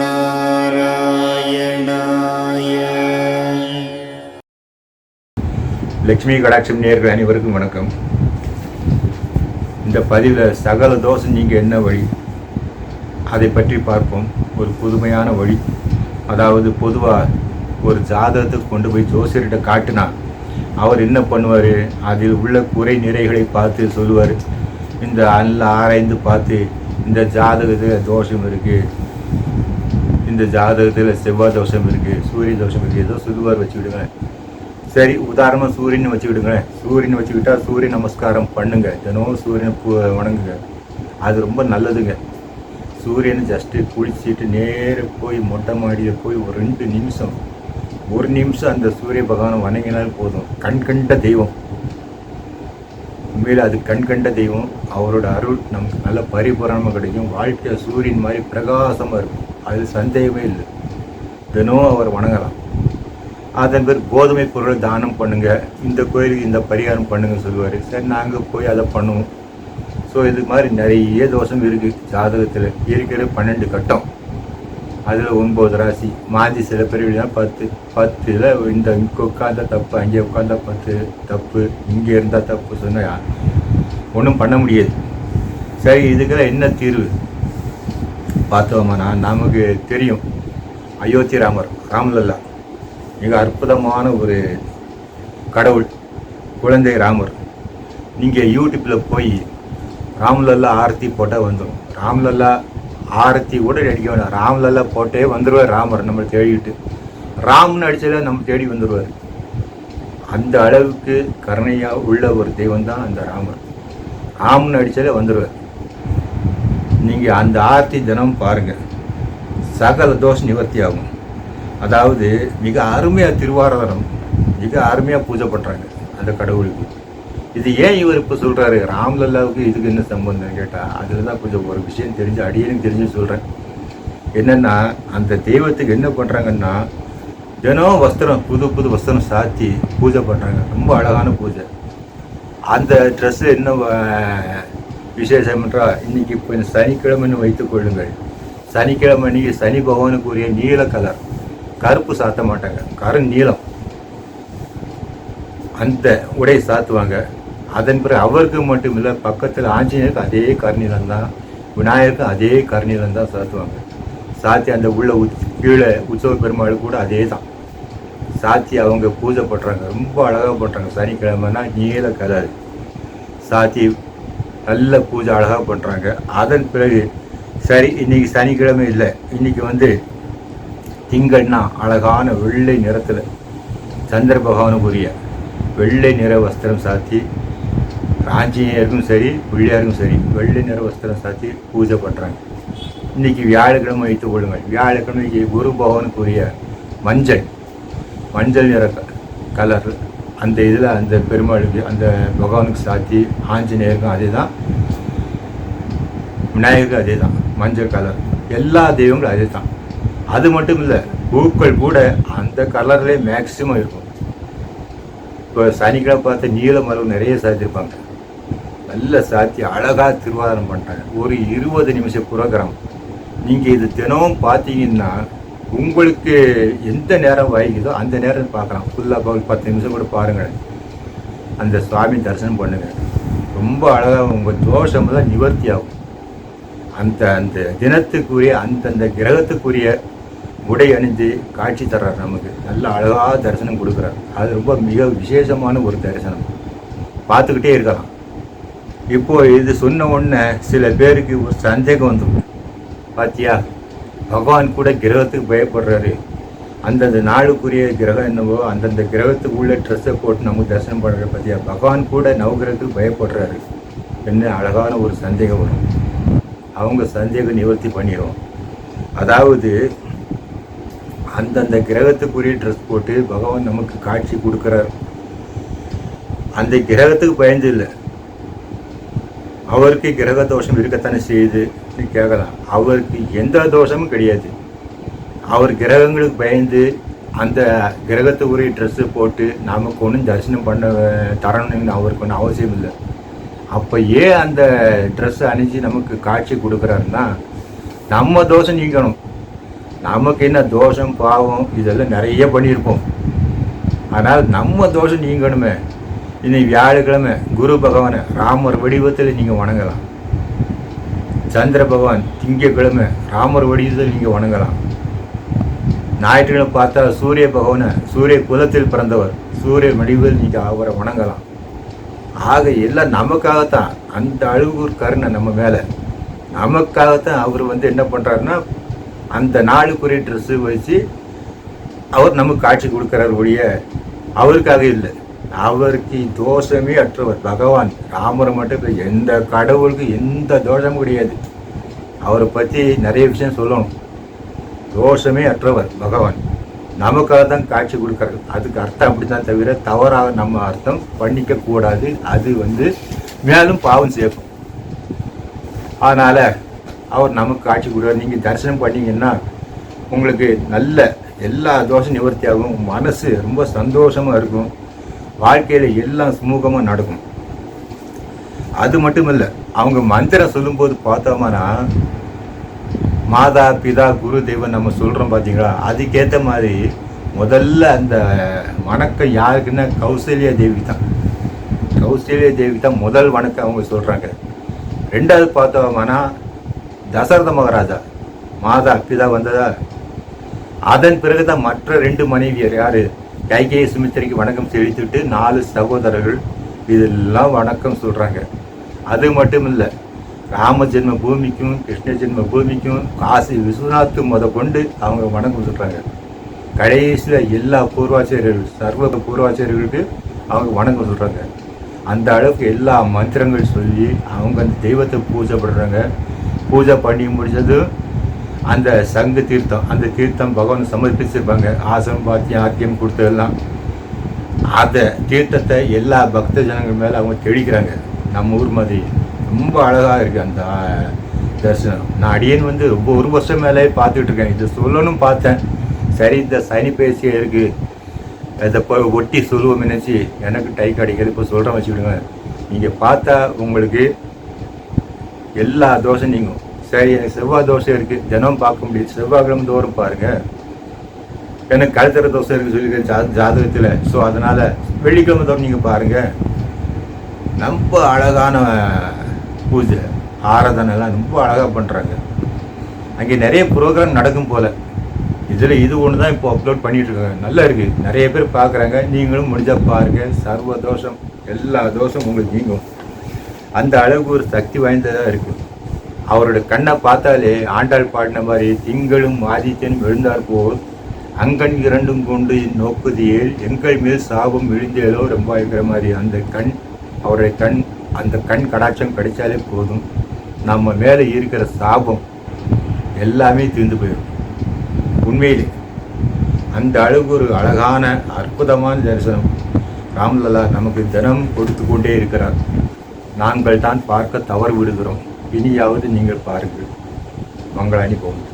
நாராயணாய லட்சுமி கடாட்சம் நேர்கள் அனைவருக்கும் வணக்கம். இந்த பதிவில் சகல தோஷம் நீங்கள் என்ன வழி? அதை பற்றி பார்ப்போம். ஒரு புதுமையான வழி. அதாவது பொதுவாக ஒரு ஜாதகத்தை கொண்டு போய் ஜோசியர்கிட்ட காட்டினா அவர் என்ன பண்ணுவார்? அதில் உள்ள குறை நிறைகளை பார்த்து சொல்லுவார். இந்த அல்ல ஆராய்ந்து பார்த்து இந்த ஜாதகத்தில் தோஷம் இருக்குது இந்த ஜாதகத்தில் செவ்வாய் தோஷம் இருக்குது சூரிய தோஷம் இருக்குது ஏதோ சுதுவார் வச்சு விடுங்க சரி உதாரணமாக சூரியன் வச்சு விடுங்களேன். சூரியன் வச்சுக்கிட்டால் சூரிய நமஸ்காரம் பண்ணுங்க. தினமும் சூரியனை பூ வணங்குங்க. அது ரொம்ப நல்லதுங்க. சூரியனை ஜஸ்ட்டு குளிச்சுட்டு நேர போய் மொட்டை மாடியில் போய் ஒரு ரெண்டு நிமிஷம் ஒரு நிமிஷம் அந்த சூரிய பகவானை வணங்கினால் போதும். கண் கண்ட தெய்வம். உண்மையில் அது கண் கண்ட தெய்வம். அவரோட அருள் நமக்கு நல்ல பரிபூரணமாக கிடைக்கும். வாழ்க்கை சூரியன் மாதிரி பிரகாசமாக இருக்கும். அது சந்தேகமே இல்லை. தினமும் அவர் வணங்கலாம். அதன் பேர் கோதுமை பொருள் தானம் பண்ணுங்கள் இந்த கோயிலுக்கு இந்த பரிகாரம் பண்ணுங்கள் சொல்லுவார். சரி நாங்கள் போய் அதை பண்ணுவோம். ஸோ இது மாதிரி நிறைய தோஷம் இருக்குது ஜாதகத்தில். இருக்கிற பன்னெண்டு கட்டம். அதில் ஒன்பது ராசி. மாதி சில பிரிவுனா பத்து. பத்தில் இந்த இங்கே உட்காந்தா தப்பு அங்கே உட்காந்தா பத்து தப்பு இங்கே இருந்தால் தப்பு சொன்னால் ஒன்றும் பண்ண முடியாது. சரி இதுக்கெல்லாம் என்ன தீர்வு? பார்த்தோம்னா நமக்கு தெரியும். அயோத்தி ராமர் ராமலல்லா. மிக அற்புதமான ஒரு கடவுள் குழந்தை ராமர். நீங்கள் யூடியூப்பில் போய் ராம்லல்லா ஆரத்தி போட்டால் வந்துடும் ராம்லல்லா ஆரத்தி கூட அடிக்க வேண்டாம் ராம்லல்லா போட்டே வந்துடுவார் ராமர் நம்ம தேடிட்டு. ராம்னு அடித்தாலே நம்ம தேடி வந்துடுவார் அந்த அளவுக்கு கருணையாக உள்ள ஒரு தெய்வம் தான் அந்த ராமர். ராம்னு அடிச்சதே வந்துடுவார் நீங்கள் அந்த ஆர்த்தி தினம் பாருங்கள் சகல தோஷ நிவர்த்தி ஆகும். அதாவது மிக அருமையாக திருவாரதனம் மிக அருமையாக பூஜை பண்ணுறாங்க அந்த கடவுளுக்கு. இது ஏன் இவர் இப்போ சொல்கிறாரு ராம்லல்லாவுக்கு இதுக்கு என்ன சம்பந்தம் கேட்டால் அதில் தான் கொஞ்சம் ஒரு விஷயம் தெரிஞ்சு அடியனுக்கு தெரிஞ்சு சொல்கிறேன் என்னென்னா அந்த தெய்வத்துக்கு என்ன பண்ணுறாங்கன்னா தினம் வஸ்திரம் புது புது வஸ்திரம் சாத்தி பூஜை பண்ணுறாங்க ரொம்ப அழகான பூஜை. அந்த ட்ரெஸ்ஸு என்ன அஹ், விசேஷம் என்றால் இன்றைக்கி இப்போ சனிக்கிழமைன்னு வைத்துக் கொள்ளுங்கள். சனிக்கிழமை அன்னைக்கு சனி பகவானுக்குரிய நீல கலர். கருப்பு சாத்த மாட்டாங்க. கரு நீலம் அந்த உடை சாத்துவாங்க. அதன் பிறகு அவருக்கு மட்டும் இல்லை பக்கத்தில் ஆஞ்சநேயருக்கு அதே கருநீலம் தான் விநாயகருக்கும் அதே கருநீலம் தான் சாத்துவாங்க. சாத்தி அந்த உள்ள கீழே உற்சவ பெருமாள் கூட அதே தான். சாத்தி அவங்க பூஜை பண்ணுறாங்க ரொம்ப அழகாக பண்ணுறாங்க சனிக்கிழமைனா நீல கலர். சாத்தி நல்ல பூஜை அழகாக பண்ணுறாங்க அதன் பிறகு சரி இன்னைக்கு சனிக்கிழமை இல்லை. இன்னைக்கு வந்து திங்கள்னா அழகான வெள்ளை நிறத்தில் சந்திர பகவானுக்குரிய வெள்ளை நிற வஸ்திரம் சாத்தி ஆஞ்சநேயருக்கும் சரி பிள்ளையாருக்கும் சரி வெள்ளை நிற வஸ்திரம் சாத்தி பூஜை பண்ணுறாங்க இன்றைக்கி வியாழக்கிழமை வைத்துக் கொள்ளுங்கள். வியாழக்கிழமைக்கு குரு பகவானுக்குரிய மஞ்சள் மஞ்சள் நிற க- கலர் அந்த இதில் அந்த பெருமாளுக்கு அந்த பகவானுக்கு சாத்தி ஆஞ்சநேயருக்கும் அதே தான் விநாயகருக்கும் அதே தான் மஞ்சள் கலர் எல்லா தெய்வங்களும் அதே தான் அது மட்டும் இல்லை பூக்கள் கூட அந்த கலர்லேயே மேக்சிமம் இருக்கும். இப்போ சனிக்கிழமை பார்த்த நீலமரம் நிறைய சாத்தியிருப்பாங்க நல்ல சாத்தி அழகாக திருவாரணம் பண்ணுறாங்க ஒரு இருபது நிமிஷம் புரோகிராம். நீங்கள் இது தினமும் பார்த்தீங்கன்னா உங்களுக்கு எந்த நேரம் வாய்க்குதோ அந்த நேரம் பார்க்கலாம். ஃபுல்லாக பகல் பத்து நிமிஷம் கூட பாருங்கள் அந்த சுவாமி தரிசனம் பண்ணுங்கள் ரொம்ப அழகாக உங்கள் தோஷம் தான் நிவர்த்தி ஆகும். அந்த அந்த தினத்துக்குரிய அந்தந்த கிரகத்துக்குரிய உடை அணிந்து காட்சி தர்றார் நமக்கு. நல்ல அழகாக தரிசனம் கொடுக்குறார். அது ரொம்ப மிக விசேஷமான ஒரு தரிசனம். பார்த்துக்கிட்டே இருக்கலாம். இப்போது இது சொன்ன உடனே சில பேருக்கு ஒரு சந்தேகம் வந்துடும். பாத்தியா? பகவான் கூட கிரகத்துக்கு பயப்படுறாரு. அந்தந்த நாளுக்குரிய கிரகம் என்னவோ அந்தந்த கிரகத்துக்கு உள்ள ட்ரெஸ்ஸை போட்டு நமக்கு தரிசனம் பண்ணுற பார்த்தியா பகவான் கூட நவகிரகத்துக்கு பயப்படுறாரு. என்ன அழகான ஒரு சந்தேகம் வரும். அவங்க சந்தேகம் நிவர்த்தி பண்ணிடுவோம் அதாவது அந்தந்த கிரகத்துக்குரிய ட்ரெஸ் போட்டு பகவான் நமக்கு காட்சி கொடுக்குறார். அந்த கிரகத்துக்கு பயந்து இல்லை. அவருக்கு கிரக தோஷம் இருக்கத்தானே செய்யுது கேட்கலாம் அவருக்கு எந்த தோஷமும் கிடையாது. அவர் கிரகங்களுக்கு பயந்து அந்த கிரகத்துக்குரிய ட்ரெஸ்ஸு போட்டு நமக்கு ஒன்றும் தரிசனம் பண்ண தரணும்னு அவருக்கு ஒன்றும் அவசியம் இல்லை. அப்போ ஏன் அந்த ட்ரெஸ்ஸை அணிஞ்சு நமக்கு காட்சி கொடுக்குறாருன்னா நம்ம தோஷம் நீங்கணும் நமக்கு என்ன தோஷம் பாவம் இதெல்லாம் நிறைய பண்ணியிருப்போம். ஆனால் நம்ம தோஷம் நீங்கணுமே. இன்னைக்கு வியாழக்கிழமை குரு பகவானை ராமர் வடிவத்தில் நீங்கள் வணங்கலாம். சந்திர பகவான் திங்கக்கிழமை ராமர் வடிவத்தில் நீங்கள் வணங்கலாம். ஞாயிற்றுக்கிழமை பார்த்தா சூரிய பகவானை சூரிய குலத்தில் பிறந்தவர் சூரிய வடிவில் நீங்கள் அவரை வணங்கலாம். ஆக எல்லாம் நமக்காகத்தான் அந்த அளவுக்கு கருணை நம்ம மேலே. நமக்காகத்தான் அவர் வந்து என்ன பண்ணுறாருன்னா அந்த நாளுக்குரிய ட்ரெஸ்ஸு வச்சு அவர் நமக்கு காட்சி கொடுக்குறாரு ஒழிய அவருக்காக இல்லை. அவருக்கு தோஷமே அற்றவர். பகவான் ராமரை மட்டும் எந்த கடவுளுக்கு எந்த தோஷமும் கிடையாது. அவரை பற்றி நிறைய விஷயம் சொல்லணும். தோஷமே அற்றவர் பகவான். நமக்காக தான் காட்சி கொடுக்குறாரு. அதுக்கு அர்த்தம் அப்படி தான் தவிர தவறாக நம்ம அர்த்தம் பண்ணிக்க கூடாது அது வந்து மேலும் பாவம் சேர்க்கும் அதனால் அவர் நமக்கு காட்சி கொடுவார் நீங்கள் தரிசனம் பண்ணீங்கன்னா உங்களுக்கு நல்ல எல்லா தோஷம் நிவர்த்தி ஆகும் மனசு ரொம்ப சந்தோஷமாக இருக்கும். வாழ்க்கையில் எல்லாம் சுமூகமாக நடக்கும். அது மட்டும் இல்லை அவங்க மந்திரம் சொல்லும்போது பார்த்தோம்னா மாதா பிதா குரு தெய்வம் நம்ம சொல்கிறோம் பார்த்தீங்களா அதுக்கேற்ற மாதிரி முதல்ல அந்த வணக்கம் யாருக்குன்னா கௌசல்யா தேவி தான். கௌசல்யா தேவி தான் முதல் வணக்கம் அவங்க சொல்கிறாங்க ரெண்டாவது பார்த்தோம்னா தசரத மகாராஜா மாதா பிதா வந்ததா? அதன் பிறகு தான் மற்ற ரெண்டு மனைவியர் யார்? கைகேய சுமித்திரைக்கு வணக்கம் செலுத்திட்டு நாலு சகோதரர்கள் இதெல்லாம் வணக்கம் சொல்கிறாங்க அது மட்டும் இல்லை ராம ஜென்ம பூமிக்கும் கிருஷ்ண ஜென்ம பூமிக்கும் காசி விஸ்வநாத் முத கொண்டு அவங்க வணக்கம் சொல்கிறாங்க கடைசியில் எல்லா பூர்வாச்சாரியர்கள் சர்வ பூர்வாச்சாரியர்களுக்கு அவங்க வணக்கம் சொல்கிறாங்க அந்த அளவுக்கு எல்லா மந்திரங்கள் சொல்லி அவங்க அந்த தெய்வத்தை பூஜை பண்ணுறாங்க பூஜை பண்ணி முடிச்சதும் அந்த சங்கு தீர்த்தம் அந்த தீர்த்தம் பகவான் சமர்ப்பிச்சிருப்பாங்க. ஆசனம் பாத்தியம் ஆத்தியம் கொடுத்ததெல்லாம். அந்த தீர்த்தத்தை எல்லா பக்த ஜனங்கள் மேலே அவங்க தெளிக்கிறாங்க. நம்ம ஊர் மாதிரி. ரொம்ப அழகாக இருக்குது அந்த தரிசனம். நான் அடியன் வந்து ரொம்ப ஒரு வருஷம் மேலே பார்த்துக்கிட்டு இருக்கேன். இது சொல்லணும் பார்த்தேன். சரி இந்த சனி பேசியே இருக்குது இதை போய் ஒட்டி சொல்லுவோம் நினச்சி எனக்கு டை கிடைக்கிறது இப்போ சொல்கிறேன் வச்சுக்கிடுங்க. நீங்கள் பார்த்தா உங்களுக்கு எல்லா தோஷம் நீங்கும். சரி எனக்கு செவ்வாய் தோசை இருக்குது தினம் பார்க்க முடியாது. செவ்வாய்க்கிழமை தோறும் பாருங்கள் எனக்கு கழுத்தர தோசை இருக்குன்னு சொல்லியிருக்கேன் ஜா ஜாதகத்தில். ஸோ அதனால் வெள்ளிக்கிழமை தோறும் நீங்கள் பாருங்கள் ரொம்ப அழகான பூஜை. ஆராதனைலாம் ரொம்ப அழகாக பண்ணுறாங்க அங்கே நிறைய ப்ரோக்ராம் நடக்கும் போல். இதில் இது ஒன்று தான் இப்போ அப்லோட் பண்ணிகிட்ருக்காங்க இருக்காங்க. நல்லா இருக்குது நிறைய பேர் பார்க்குறாங்க. நீங்களும் முடிஞ்சால் பாருங்கள் சர்வ தோஷம் எல்லா தோஷம் உங்களுக்கு நீங்கும். அந்த அளவுக்கு ஒரு சக்தி வாய்ந்ததாக இருக்குது அவரோட கண்ணை பார்த்தாலே ஆண்டாள் பாடின மாதிரி திங்களும் ஆதித்தனும் எழுந்தார் போல் அங்கண் இரண்டும் கொண்டு நோக்குதியேல் எங்கள் மேல் சாபம் விழுந்தேலோ ரொம்ப இருக்கிற மாதிரி அந்த கண் அவருடைய கண் அந்த கண் கடாட்சம் கிடைச்சாலே போதும். நம்ம மேலே இருக்கிற சாபம் எல்லாமே தீர்ந்து போயிடும். உண்மையிலே அந்த அளவுக்கு ஒரு அழகான அற்புதமான தரிசனம். ராம்லலா நமக்கு தினம் கொடுத்து கொண்டே இருக்கிறார். நாங்கள் தான் பார்க்க தவறு விடுகிறோம். இனியாவது நீங்கள் பாருங்கள். மங்களாணி போகும்